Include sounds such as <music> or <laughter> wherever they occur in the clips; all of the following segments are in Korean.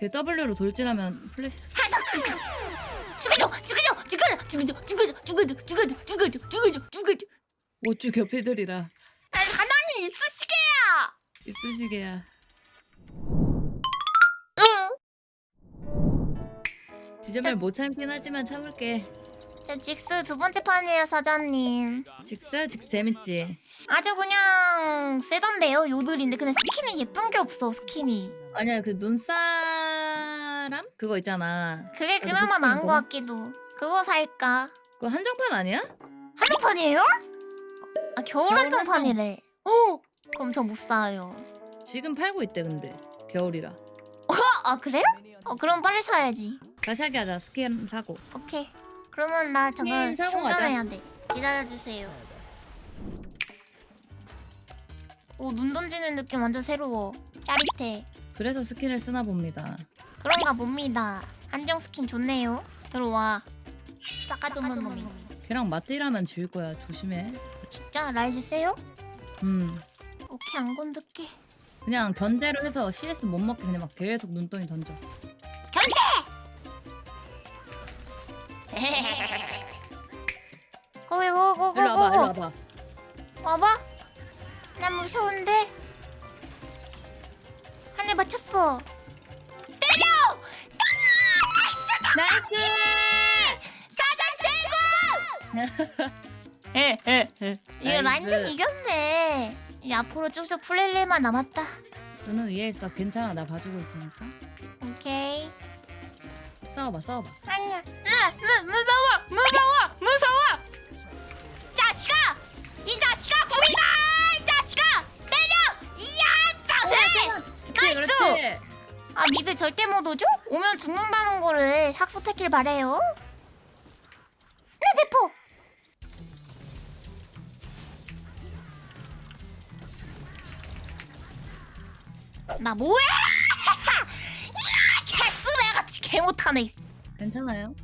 걔 W로 돌진하면 플래시 죽여줘 죽여줘 죽여줘 죽여줘 죽여줘 죽여줘 죽여줘 죽여줘 죽여줘 죽여줘. 오쭈 겹해들이라. 아니 하나님 있으시게야 있으시게야. 뒤져면 못 참긴 하지만 참을게. 저 직스 두 번째 판이에요 사장님. 직스 직스 재밌지? 아주 그냥 세던데요 요들인데. 근데 스킨이 예쁜 게 없어 스킨이. 아니야 그 눈 사람? 그거 있잖아. 그게 그나마 나은 것 보고. 같기도. 그거 살까? 그거 한정판 아니야? 한정판이에요? 아 겨울 겨울 한정판이래. 어! 그럼 저 못 사요. 지금 팔고 있대 근데. 겨울이라. <laughs> 아 그래요? 어 그럼 빨리 사야지. 다시 하게 하자. 스킨 사고. 오케이. 그러면 나 저거 스킨 사고. 충전해야 돼. 기다려주세요. 오 눈 던지는 느낌 완전 새로워. 짜릿해. 그래서 스킨을 쓰나 봅니다 그런가 봅니다. 한정 스킨 좋네요. 들어와. 싸가지없는 놈이. 걔랑 맞딜하면 질 거야. 조심해. 진짜? 라이즈 세요? 음. 오케이 안 건들게. 그냥 견제로 해서 CS 못 먹게 그냥 막 계속 눈덩이 던져. 견제! <laughs> 고고고고고. 일로 와봐 일로 와봐. 와봐. 난 무서운데. 한 대 맞췄어 <laughs> 이거 나이스. 완전 이겼네. 이제 앞으로 쭉쭉 풀릴 일만 남았다. 너는 위에 있어. 괜찮아. 나 봐주고 있으니까. 오케이. 싸워봐 싸워봐. 아니야. 무서워! 무서워! 무서워! 자식아! 이 자식아 거기다 이 자식아! 때려! 이야 따세! 그렇지 나이스! 그렇지. 아 미드 절대 못 오죠? 오면 죽는다는 거를 학습했길 바래요. 네 대포 나 뭐해? <laughs> 이야 개쓰레같이 개 못하네. 괜찮아요?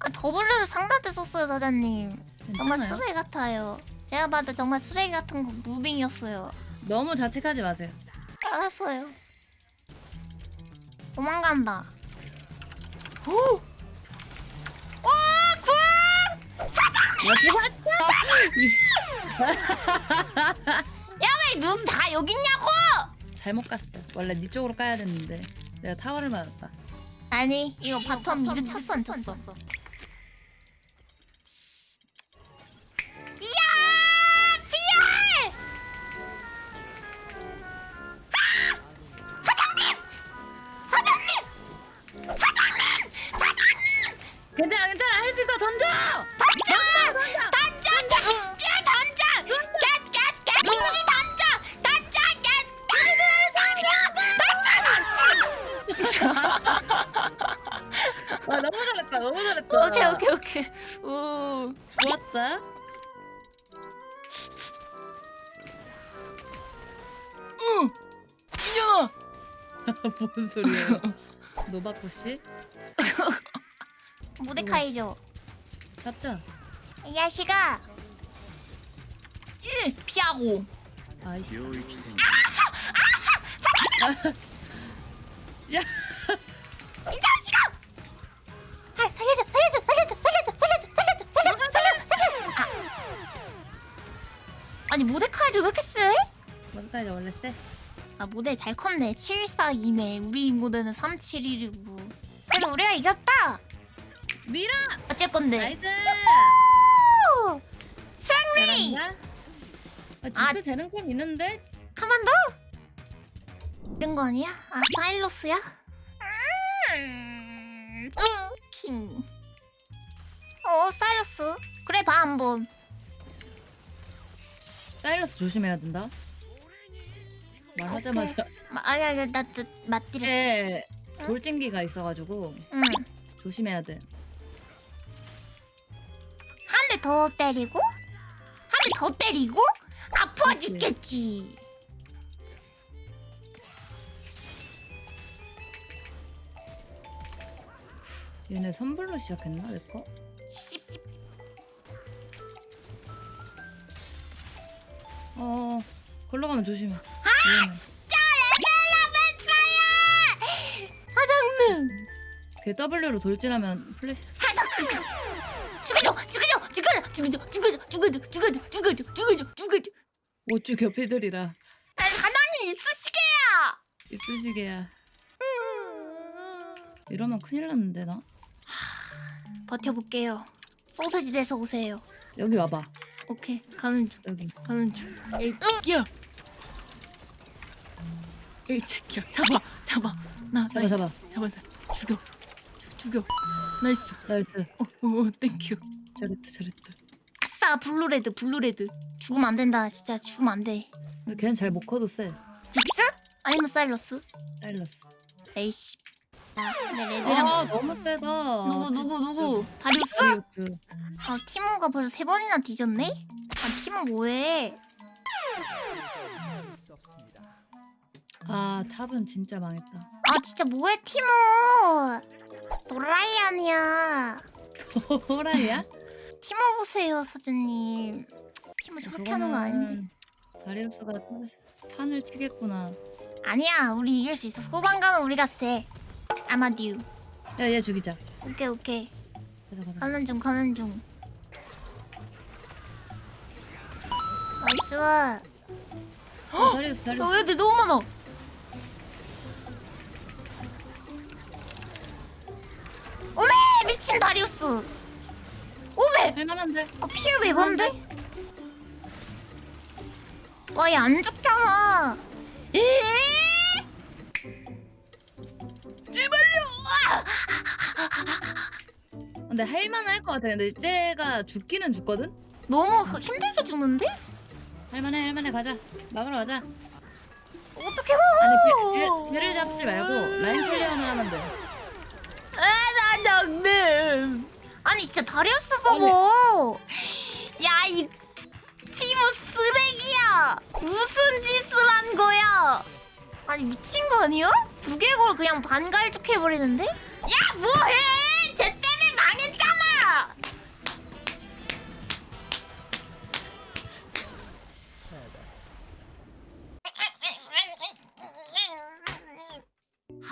아 더블을 상단때 썼어요 사장님. 정말 괜찮아요? 쓰레기 같아요. 제가 봐도 정말 쓰레기 같은 거 무빙이었어요. 너무 자책하지 마세요. 알았어요. 도망간다. 와 군! 야왜 <laughs> 눈 다 여기 있냐고 잘못 갔어. 원래 네 쪽으로 까야 됐는데 내가 타워를 맞았다. 아니 이거 바텀 미드 쳤어 안 쳤어? 이야! 피알 괜찮아 괜찮아. 할 수 있어. 던져! 아, 너무 잘했다 너무 잘했다. 오케이 오케이 오케이. 오. 좋았다. 으! 인형아 <laughs> 뭔 소리야 노바쿠씨? 모데카이죠. <laughs> 잡자. 야시가 일 피하고. 아이씨. <laughs> 야. 이 자식아! 아 살려줘 살려줘 살려줘 살려줘 살려줘 살려줘 살려줘 살려줘 살려줘! 아. 아니 모데카이죠 왜 이렇게 세? 뭐까지 원래 쎄. 아 모델 잘 컸네. 742네. 우리 모델은 371이고. 그래도 우리가 이겼다! 미라 어쩔 건데? 나이스! 승리! 잘한다. 아 아. 진짜 재능감 있는데? 한 번 더? 이런 거 아니야? 아 사일러스야? 음, 밍킹. 어 사일러스. 그래 봐 한번. 사일러스 조심해야 된다. 말하자마자. 마- 아니 아니 나, 나 맞디랬어. 에 돌진기가 있어가지고 응. 조심해야 돼. 한 대 더 때리고? 한 대 더 때리고? 아파 그치. 죽겠지 얘네 선불로 시작했나 내 거? 씹 어 걸로 가면 조심해. 아. 진짜 레벨업 했어요 사장님! 걔 W로 돌진하면 플래시 죽여줘 죽여줘! 죽여줘! 죽여줘! 죽여줘! 죽여줘! 죽여줘! 죽여줘! 죽여줘! 죽여줘! 못 죽여 피들이라. 아니 가만히 있으시게야 있으시게야. 이러면 큰일 났는데 나 버텨볼게요. 소세지 돼서 오세요. 여기 와봐. 오케이 가는 중. 여기. 가는 중. 에이 새끼야 에이 새끼야. 잡아 잡아. 나 잡아, 나이스. 잡아. 잡아 잡아. 죽여. 죽- 죽여. 나이스. 나이스. 어어 땡큐 잘했다 잘했다. 아싸 블루레드 블루레드. 죽으면 안 된다 진짜. 죽으면 안돼. 근데 걔는 잘못 커도 세 빅스? 아니면 사일러스? 사일러스. 에이씨 나 근데 레드랑 아 너무 세다. 누구 누구 누구? 다리우스? 다리우스. 아 티모가 벌써 세 번이나 뒤졌네? 아 티모 뭐해? 아 탑은 진짜 망했다. 아 진짜 뭐해 티모? 도라이 아니야. 호라이야? 티모 보세요 사장님. 티모 저렇게 하는 거 아닌데. 다리우스가 판을 치겠구나. 아니야 우리 이길 수 있어. 후반 가면 우리가 세 아마듀 야 얘 죽이자. 오케이 오케이. 가자 가자. 가는 중 가는 중. 나이스 와 어, 다리우스 다리우스 애들 너무 많아. 오메 미친 다리우스. 오메! 할만한데? 아 피해 왜 뭔데? 와얘 안 죽잖아. 에제 근데 할만할 것 같아. 근데 쟤가 죽기는 죽거든? 너무 그- 힘들게 죽는데? 할만해 할만해. 가자. 막으러 가자. 어떻게 아니 배, 배, 배를 잡지 말고 라인 클리어만 하면 돼. 아나 장님 아니 진짜 다리우스 봐봐 야이 티모 쓰레기야. 무슨 짓을 한 거야 아니 미친 거 아니야? 두개골 그냥 반갈죽 해버리는데? 야 뭐해 쟤 때문에 망했잖아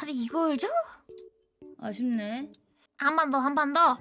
아니 이걸 줘? 아쉽네 한 번 더 한 번 더